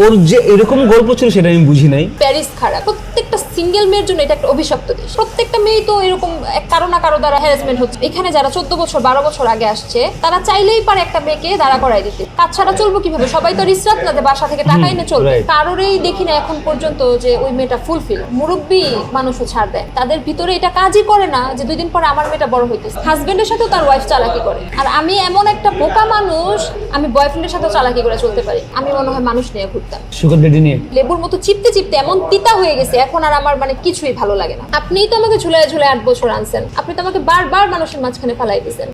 ওর যে এরকম গল্প ছিল সেটা আমি বুঝি নাই। প্যারিস খারাপ প্রত্যেকটা সিঙ্গেল মেয়ের জন্য এটা একটা অভিশপ্ত দেশ। প্রত্যেকটা মেয়ে তো এরকম এক কারও না কারও দ্বারা হ্যারাসমেন্ট হচ্ছে। এখানে যারা চোদ্দ বছর বারো বছর আগে আসছে তারা চাইলেই পারে একটা মেয়েকে দাঁড়া করাই দিতে। কাজ ছাড়া চলবো কীভাবে? সবাই তো রিসরাত না যে বাসা থেকে টাকা এনে চলবে। কারোরই দেখি না এখন পর্যন্ত যে ওই মেয়েটা ফুলফিল মুরব্বী মানুষও ছাড় দেয়। তাদের ভিতরে এটা কাজই করে না যে দুই দিন পরে আমার মেয়েটা বড় হইতেছে। হাজবেন্ডের সাথেও তার ওয়াইফ চালাকি করে। আর আমি এমন একটা বোকা মানুষ আমি বয়ফ্রেন্ডের সাথেও চালাকি করে চলতে পারি। আমি মনে হয় মানুষ নিয়ে ঘুরতাম সুগার ডেডি নিয়ে। লেবুর মতো চিপতে চিপতে এমন তিতা হয়ে গেছে এখন আর আমার মানে কিছুই ভালো লাগে না। আপনিই তো আমাকে ঝুলায় ঝুলায় আট বছর আনছেন। আপনি তো আমাকে বারবার মানুষের মাঝখানে ফেলাই দিয়েছেন।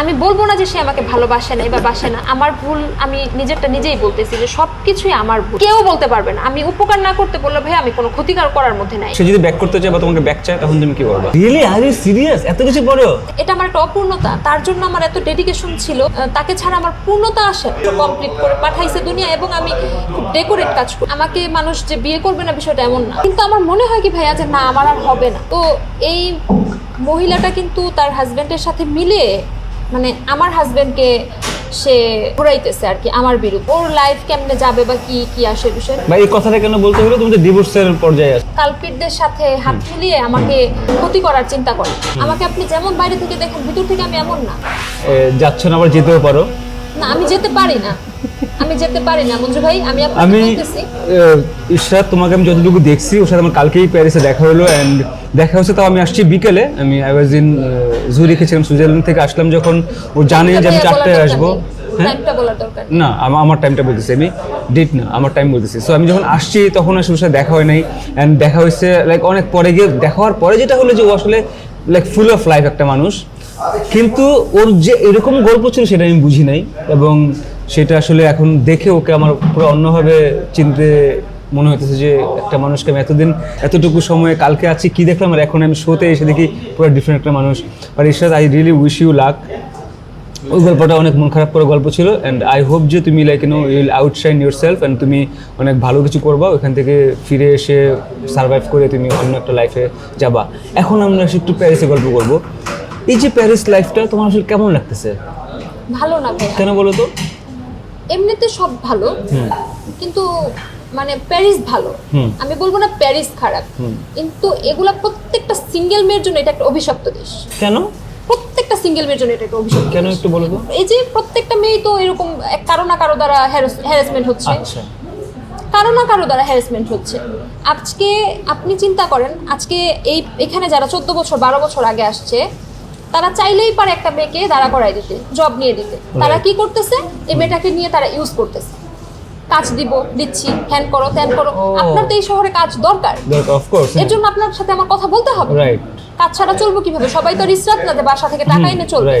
আমি বলব না যে সে আমাকে ভালোবাসে না বা বাসে না। আমার ভুল আমি নিজেরটা নিজেই বলতেছি যে সবকিছুই আমার ভুল। কেউ বলতে পারবে না। আমি উপকার না করতে বললে ভাই আমি কোনো ক্ষতিকার করার মধ্যে নাই। সে যদি ব্যাক করতে চায় বা তোমাকে ব্যাক চায় তখন তুমি কি করবে? রিয়েলি আর ইউ সিরিয়াস এত কিছু পড়ো এটা আমার একটা অপূর্ণতা। তার জন্য আমার এত ডেডিকেশন ছিল। তাকে ছাড়া আমার পূর্ণতা আসে কমপ্লিট করে পাঠাইছে দুনিয়া এবং আমি খুব ডেকোরেট কাজ করি। আমাকে মানুষ যে বিয়ে করবে না বিষয়টা এমন না। কিন্তু আমার মনে হয় কি ভাইয়া যে না আমার আর হবে না। তো এই মহিলাটা কিন্তু তার হাজবেন্ডের সাথে মিলে মানে আমার হাজবেন্ডকে সে ঘুরাইতেছে আর কি আমার বিরুদ্ধে। ওর লাইফ কেমনে যাবে বা কি কি আসে বিষয়? বা এই কথাটা কেন বলতে হলো? তুমি তো ডিভোর্সের পর্যায়ে আছো। কালপিটদের সাথে হাত মিলিয়ে আমাকে ক্ষতি করার চিন্তা করে। আমাকে আপনি যেমন বাইরে থেকে দেখেন ভিতর থেকে আমি এমন না। যাচ্ছেন যাচ্ছ না আবার যেতেও পারো? না আমি যেতে পারি না। আমি যেতে পারি না মঞ্জু ভাই আমি আমি ইশরাত তোমাকে আমি যতটুকু দেখছি ওর সাথে আমার কালকেই প্যারিসে দেখা হলো অ্যান্ড দেখা হচ্ছে তাও আমি আসছি বিকেলে। আমি আই ওয়াজ ইন জুরিখে ছিলাম সুইজারল্যান্ড থেকে আসলাম যখন। ও জানে যে আমি চারটায় আসব। হ্যাঁ। না আমা- আমার টাইমটা বলতেছি আমি ডেট না আমার টাইম বলতেছি। সো আমি যখন আসছি তখন আসলে সাথে দেখা হয় নাই। অ্যান্ড দেখা হয়েছে লাইক অনেক পরে গিয়ে দেখা হওয়ার পরে যেটা হলো যে ও আসলে লাইক ফুল অফ লাইফ একটা মানুষ। কিন্তু ওর যে এরকম গল্প ছিল সেটা আমি বুঝি নাই। এবং সেটা আসলে এখন দেখে ওকে আমার পুরো অন্যভাবে চিনতে মনে হইতেছে যে একটা মানুষকে আমি এতদিন এতটুকু সময়ে কালকে আছি কি দেখলাম আর এখন আমি শোতে এসে দেখি পুরো ডিফারেন্ট একটা মানুষ। আর Ishrat I really wish you luck ওই গল্পটা অনেক মন খারাপ করা গল্প ছিল অ্যান্ড আই হোপ যে তুমি like you know will outshine yourself and তুমি অনেক ভালো কিছু করবা ওখান থেকে ফিরে এসে সার্ভাইভ করে তুমি অন্য একটা লাইফে যাবা। এখন আমরা একটু প্যারিসে গল্প করব। এই যে প্যারিস লাইফটা তোমার আসলে কেমন লাগতেছে? ভালো না কেন বলো তো? এমনিতে সব ভালো কিন্তু মানে প্যারিস ভালো। আমি বলব না প্যারিস খারাপ কিন্তু এগুলা প্রত্যেকটা সিঙ্গেল মেয়ের জন্য এটা একটা অভিশপ্ত দেশ। কেন? প্রত্যেকটা সিঙ্গেল মেয়ের জন্য এটা একটা অভিশপ্ত কেন একটু বলো তো। এই যে প্রত্যেকটা মেয়ে তো এরকম এক কারও না কারও দ্বারা হ্যারাসমেন্ট হচ্ছে। আচ্ছা। কারও না কারও দ্বারা হ্যারাসমেন্ট হচ্ছে। আজকে আপনি চিন্তা করেন আজকে এই এখানে যারা চোদ্দ বছর বারো বছর আগে আসছে তারা চাইলেই পারে একটা মেয়েকে দাঁড়া করাই দিতে জব নিয়ে দিতে। তারা কি করতেছে? এই মেয়েটাকে নিয়ে তারা ইউজ করতেছে। কাজ দিব দিচ্ছি হ্যান করো ত্যান করো। আপনার তো এই শহরে কাজ দরকার। দরকার এর জন্য আপনার সাথে আমার কথা বলতে হবে। কাজ ছাড়া চলবো কীভাবে? সবাই তো রিসরাত না বাসা থেকে টাকা এনে চলবে।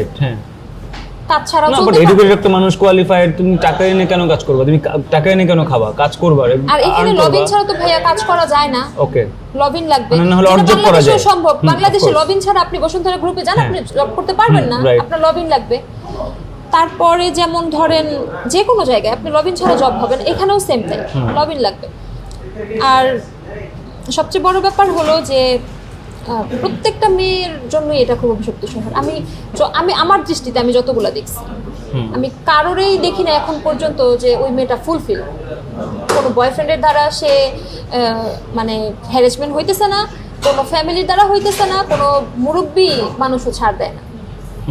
রাইট কাজ ছাড়াও না বাট এডুকেটেড একটা মানুষ কোয়ালিফাইড তুমি টাকা এনে কেন কাজ করবা? তুমি টাকা এনে কেন খাবা? কাজ করবা আর এখানে লবিন ছাড়া তো ভাইয়া কাজ করা যায় না। ওকে লবিন লাগবে। না হলে অর্জন করা যায়। সম্ভব। বাংলাদেশে লবিন ছাড়া আপনি বসুন্ধরা গ্রুপে যান হ্যাঁ। আপনি জব করতে পারবেন না। আপনার লবিন লাগবে। তারপরে যেমন ধরেন যে কোনো জায়গায় আপনি লবিন ছাড়া জব হবেন এখানেও সেম তাই লবিন লাগবে। আর সবচেয়ে বড় ব্যাপার হলো যে প্রত্যেকটা মেয়ের জন্যই এটা খুব অভিশপ্ত শহর আমি আমি আমার দৃষ্টিতে আমি যতগুলা দেখছি আমি কারোরই দেখি না এখন পর্যন্ত যে ওই মেয়েটা ফুলফিল কোনো বয়ফ্রেন্ডের দ্বারা সে মানে হ্যারাসমেন্ট হইতেছে না কোনো ফ্যামিলির দ্বারা হইতেছে না কোনো মুরব্বী মানুষও ছাড় দেয় না।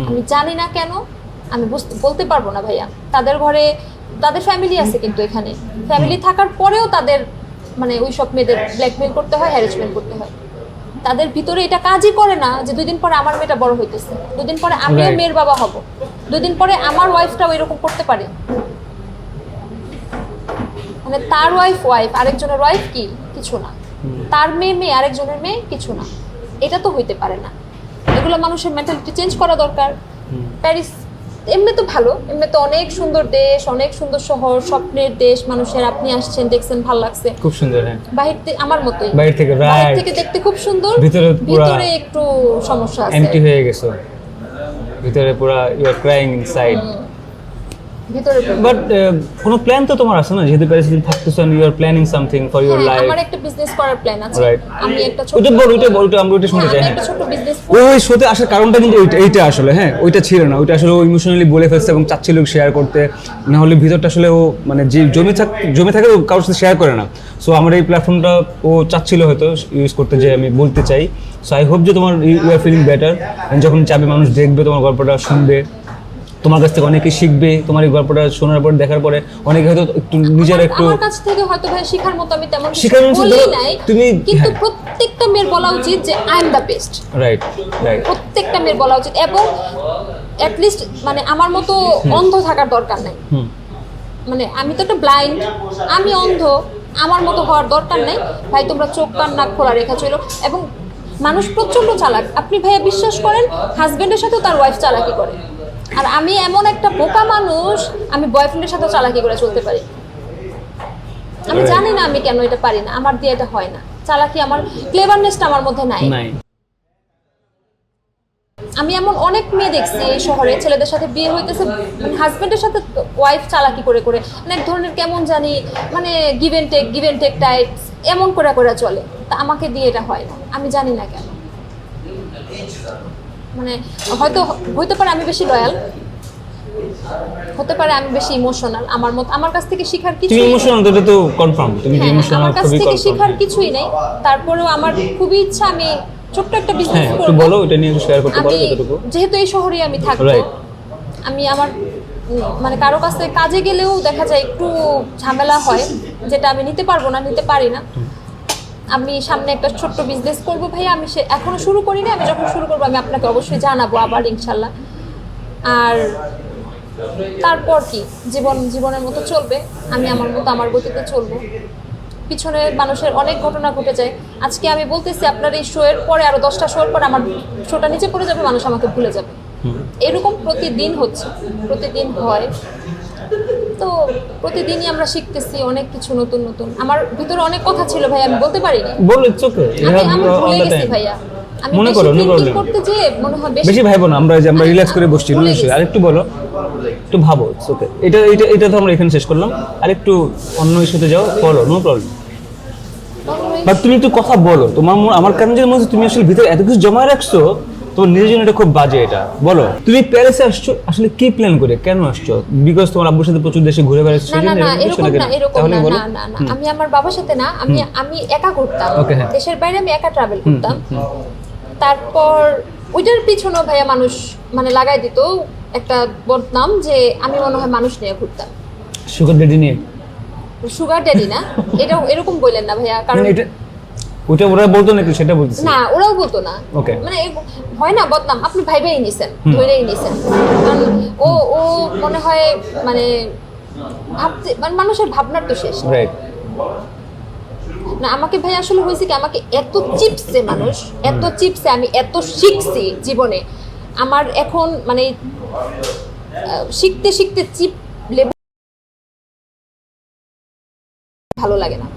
আমি জানি না কেন আমি বুঝতে বলতে পারব না ভাইয়া। তাদের ঘরে তাদের ফ্যামিলি আছে কিন্তু এখানে। ফ্যামিলি থাকার পরেও তাদের মানে ওই সব মেয়েদের ব্ল্যাকমেল করতে হয় হ্যারাসমেন্ট করতে হয়। তাদের ভিতরে এটা কাজই করে না যে দুদিন পরে আমার মেয়েটা বড় হইতেছে দুদিন পরে আমিও মেয়ের বাবা হব দুদিন পরে আমার ওয়াইফটাও এরকম করতে পারে। মানে তার ওয়াইফ ওয়াইফ আরেকজনের ওয়াইফ কি? কিছু না। তার মেয়ে মেয়ে আরেকজনের মেয়ে কিছু না। এটা তো হইতে পারে না। এগুলো মানুষের মেন্টালিটি চেঞ্জ করা দরকার। প্যারিস এমনি তো ভালো এমনি তো অনেক সুন্দর দেশ অনেক সুন্দর শহর স্বপ্নের দেশ মানুষের আপনি আসছেন দেখছেন ভালো লাগছে। খুব সুন্দর হ্যাঁ। বাহির থেকে আমার মতোই। বাহির থেকে বাহির থেকে দেখতে খুব সুন্দর ভিতরে ভিতরে একটু সমস্যা আছে। এমটি হয়ে গেছে। ভিতরে পুরা you are crying inside but কোনো প্ল্যান তো তোমার আছে না? যেহেতু প্যারিসে থাকতেছো you are planning something for your হ্যাঁ, লাইফ আমার একটা বিজনেস করার প্ল্যান আছে। Right. আমি একটা ছোট ওইটা বল ওইটা বল আমরা ওইটা শুনতে হ্যাঁ, চাই। হ্যাঁ একটা ছোট বিজনেস ওই ওই শোতে আসার কারণটা কিন্তু ওইটা এইটা আসলে হ্যাঁ ওইটা ছিল না। ওইটা আসলে ও ইমোশনালি বলে ফেলছে এবং চাচ্ছিল শেয়ার করতে। না হলে ভিতরটা আসলে ও মানে যে জমে থাক জমে থাকে ও কারোর সাথে শেয়ার করে না। সো আমার এই প্ল্যাটফর্মটা ও চাচ্ছিল হয়তো ইউজ করতে যে আমি বলতে চাই। সো আই হোপ যে তোমার ইউ আর ফিলিং বেটার যখন চাবে মানুষ দেখবে তোমার গল্পটা শুনবে। তোমার কাছ থেকে অনেকে শিখবে তোমার এই গল্পটা শোনার পর দেখার পরে অনেকে হয়তো একটু নিজের একটু আমার কাছ থেকে হয়তো ভাই শেখার মতো আমি তেমন শেখার মতো নাই তুমি- কিন্তু হ্যাঁ। প্রত্যেকটা মেয়ের বলা উচিত যে I am the best right right প্রত্যেকটা মেয়ের বলা উচিত। এবং অ্যাটলিস্ট মানে আমার মতো অন্ধ থাকার দরকার নাই। মানে আমি তো একটা ব্লাইন্ড আমি অন্ধ আমার মতো হওয়ার দরকার নেই। ভাই তোমরা চোখ কান নাক খোলা রেখা ছিল এবং মানুষ প্রচণ্ড চালাক। আপনি ভাইয়া বিশ্বাস করেন হাজবেন্ডের সাথেও তার ওয়াইফ চালাকি করে। আর আমি এমন একটা বোকা মানুষ আমি বয়ফ্রেন্ডের সাথে চালাকি করে চলতে পারি। আমি. জানি না আমি কেন এটা পারি না আমার দিয়ে এটা হয় না। চালাকি আমার ক্লেভারনেসটা আমার মধ্যে নাই। আমি এমন অনেক মেয়ে দেখছি এই শহরে ছেলেদের সাথে বিয়ে হইতেছে মানে হাজবেন্ডের সাথে ওয়াইফ চালাকি করে করে মানে এক ধরনের কেমন জানি মানে give and take give and take type এমন করে করে চলে। তা আমাকে দিয়ে এটা হয় না আমি জানি না কেন। মানে হয়তো হইতে পারে আমি বেশি লয়াল হতে পারে আমি বেশি ইমোশনাল আমার মত আমার কাছ থেকে শেখার কিছু তুমি ইমোশনাল তো এটা তো কনফার্ম তুমি হ্যাঁ, ইমোশনাল আমার কাছ থেকে শেখার কিছুই নেই। তারপরেও আমার খুবই ইচ্ছা আমি ছোট্ট একটা হ্যাঁ বিজনেস একটু করব বলো এটা নিয়ে শেয়ার করতে পারো যতটুকু। যেহেতু এই শহরে আমি থাকব. আমি আমার মানে কারও কাছে কাজে গেলেও দেখা যায় একটু ঝামেলা হয় যেটা আমি নিতে পারব না নিতে পারি না। আমি সামনে একটা ছোট্ট বিজনেস করব ভাই আমি সে এখনও শুরু করিনি আমি যখন শুরু করব আমি আপনাকে অবশ্যই জানাব আবার ইনশাল্লাহ। আর তারপর কি? জীবন জীবনের মতো চলবে আমি আমার মতো আমার গতিতে চলবো। পিছনে মানুষের অনেক ঘটনা ঘটে যায়। আজকে আমি বলতেছি আপনার এই শোয়ের পরে আরও দশটা শো এর পরে আমার শোটা নিচে পড়ে যাবে মানুষ আমাকে ভুলে যাবে। এরকম প্রতিদিন হচ্ছে প্রতিদিন হয়। তো প্রতিদিনই আমরা শিখতেছি অনেক কিছু নতুন নতুন। আমার ভিতরে অনেক কথা ছিল ভাই আমি বলতে পারিনি। বলো ওকে আমি আমি ভুলে গেছি ভাইয়া। মনে করো, মনে হয় বেশি ভাইবো না আমরা যে আমরা রিল্যাক্স করে বসছি। আর একটু বলো একটু ভাবো ওকে এটা এটা এটা তো আমরা এখানে শেষ করলাম। আর একটু অন্য ইস্যুতে যাও বলো নো প্রবলেম বাট তুমি একটু কথা বলো তোমার আমার কারণে যে মনে হচ্ছে তুমি আসলে ভিতরে এত কিছু জমা রাখছো তোমার নিজের জন্য এটা খুব বাজে এটা। বলো। তুমি প্যারিসে আসছো আসলে কি প্ল্যান করে? কেন আসছো? বিকজ তোমার আব্বুর সাথে প্রচুর দেশে ঘুরে বেড়াচ্ছো না না না এরকম? না এরকম না না আমি আমার বাবার সাথে না আমি আমি একা ঘুরতাম। হ্যাঁ। দেশের বাইরে আমি একা ট্রাভেল করতাম। তারপর ওইটার পিছনে ভাইয়া মানুষ মানে লাগাই দিত একটা বদনাম যে আমি মনে হয় মানুষ নিয়ে ঘুরতাম। সুগার ডেডি নিয়ে? সুগার ড্যাডি না? এটা এরকম বললেন না ভাইয়া কারণ মানে এটা ওটা ওরা বলতো নাকি সেটা বলতেছি? না ওরাও বলতো না। Okay. মানে হয় না বদনাম। আপনি ভাইবেই নিছেন ধরেই নিছেন। ও ও মনে হয় মানে ভাবতে মানে মানুষের ভাবনার তো শেষ রাইট না আমাকে ভাই আসলে হয়েছে কি আমাকে এত চিপসে মানুষ এত চিপসে আমি এত শিখছি জীবনে। আমার এখন মানে শিখতে শিখতে চিপ লেভেল ভালো লাগে না।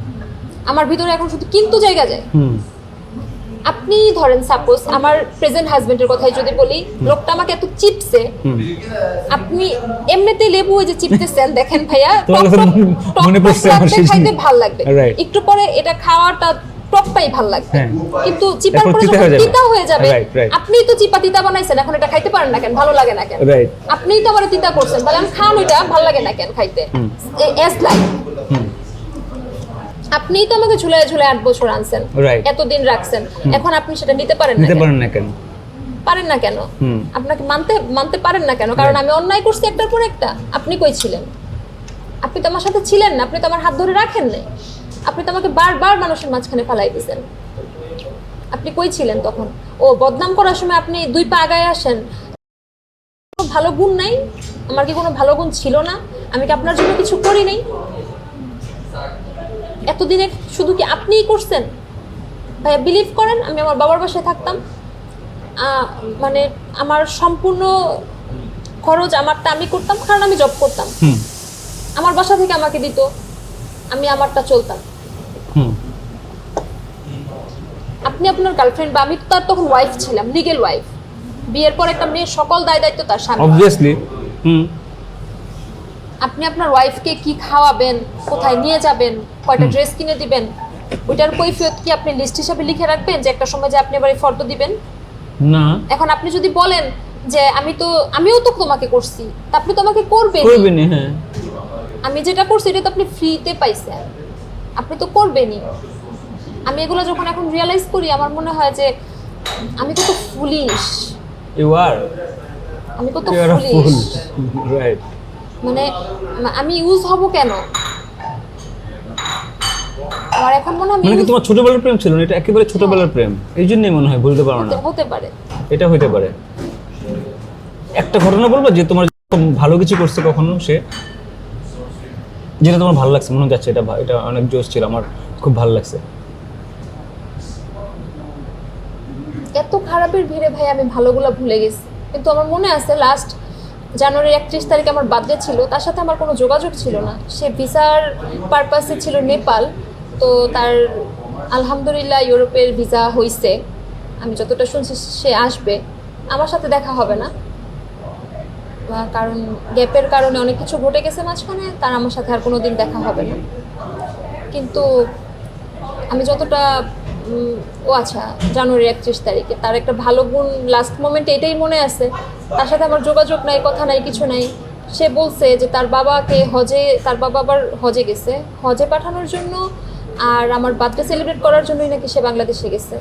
আমার ভিতরে এখন শুধু কিন্তু জায়গা যায়। আপনি ধরেন সাপোজ আমার প্রেজেন্ট হাজবেন্ডের কথাই যদি বলি লোকটা আমাকে এত চিপসে আপনি এমনিতে লেবু ওই যে চিপতেছেন দেখেন ভাইয়া মনে- পড়ছে আমার সেই খাইতে। ভালো লাগবে। একটু পরে এটা খাওয়াটা টকটাই ভালো লাগবে। হ্যাঁ। কিন্তু চিপার পরে তিতা হয়ে যাবে। আপনিই তো চিপা তিতা বানাইছেন এখন এটা খাইতে পারেন না কেন? ভালো লাগে না কেন? রাইট আপনিই তো আমার তিতা করছেন তাহলে আমি খান ওইটা ভালো লাগে না কেন খাইতে? এস লাইক আপনিই তো আমাকে ঝুলায় ঝুলায় আট বছর আনছেন. এতদিন রাখছেন। এখন আপনি সেটা নিতে পারেন না নিতে পারেন না কেন? পারেন না কেন? আপনাকে মানতে মানতে পারেন না কেন? কারণ আমি অন্যায় করছি একটার পর একটা। আপনি কই ছিলেন? আপনি তো আমার সাথে ছিলেন না। আপনি তো আমার হাত ধরে রাখেন নাই। আপনি তো আমাকে বারবার মানুষের মাঝখানে ফালাই দিয়েছেন আপনি কই ছিলেন তখন? ও বদনাম করার সময় আপনি দুই পা আগায় আসেন। ভালো গুণ নাই? আমার কি কোনো ভালো গুণ ছিল না? আমি কি আপনার জন্য কিছু করি নাই? এতদিনে শুধু কি আপনিই করছেন? ভাইয়া বিলিভ করেন আমি আমার বাবার বাসায় থাকতাম। মানে আমার সম্পূর্ণ খরচ আমারটা আমি করতাম কারণ আমি জব করতাম। আমার বাসা থেকে আমাকে দিত আমি আমারটা চলতাম। আপনি আপনার গার্লফ্রেন্ড বা আমি তো তার তখন ওয়াইফ ছিলাম লিগেল ওয়াইফ বিয়ের পর একটা মেয়ের সকল দায় দায়িত্ব তার স্বামী অবভিয়াসলি হুম। আপনি আপনার ওয়াইফকে কি খাওয়াবেন কোথায় নিয়ে যাবেন কয়টা ড্রেস কিনে দিবেন ওইটার কৈফিয়ত কি আপনি লিস্ট হিসাবে লিখে রাখবেন যে একটা সময় যে আপনি এবার ফর্দ দিবেন? না। এখন আপনি যদি বলেন যে আমি তো আমিও তো তোমাকে করছি তা আপনি তো আমাকে করবেন করবেনি হ্যাঁ। আমি যেটা করছি এটা তো আপনি ফ্রিতে পাইছেন। আপনি তো করবেনই। আমি এগুলো যখন এখন রিয়েলাইজ করি আমার মনে হয় যে আমি কত ফুলিশ ইউ আর আমি কত ফুলিশ রাইট মানে আমি ইউজ হব কেন? আমার এখন মনে হয় মানে কি তোমার ছোটবেলার প্রেম ছিল না? এটা একেবারে ছোটবেলার প্রেম। এই জন্যই মনে হয় ভুলতে পারো না। হতে- হতে পারে। এটা হইতে পারে। একটা ঘটনা বলব যে তোমার ভালো কিছু করছে কখনো সে যেটা তোমার ভালো লাগছে মনে যাচ্ছে এটা এটা অনেক জোশ ছিল আমার খুব ভালো লাগছে। এত খারাপের ভিড়ে ভাই আমি ভালোগুলো ভুলে গেছি। কিন্তু আমার মনে আছে লাস্ট জানুয়ারির একত্রিশ তারিখে আমার বার্থডে ছিল, তার সাথে আমার কোনো যোগাযোগ ছিল না। সে ভিসার পারপাসে ছিল নেপাল, তো তার আলহামদুলিল্লাহ ইউরোপের ভিসা হইছে। আমি যতটা শুনছি সে আসবে। আমার সাথে দেখা হবে না। কারণ গ্যাপের কারণে অনেক কিছু ঘটে গেছে মাঝখানে, তার আমার সাথে আর কোনো দিন দেখা হবে না। কিন্তু আমি যতটা ও আচ্ছা জানুয়ারি একত্রিশ তারিখে। তার একটা ভালো গুণ লাস্ট মোমেন্ট এটাই মনে আছে। তার সাথে আমার যোগাযোগ নাই, কথা নাই, কিছু নাই। সে বলছে যে তার বাবাকে হজে, তার বাবা আবার হজে গেছে। হজে পাঠানোর জন্য আর আমার বার্থডে সেলিব্রেট করার জন্যই নাকি সে বাংলাদেশে গেছে।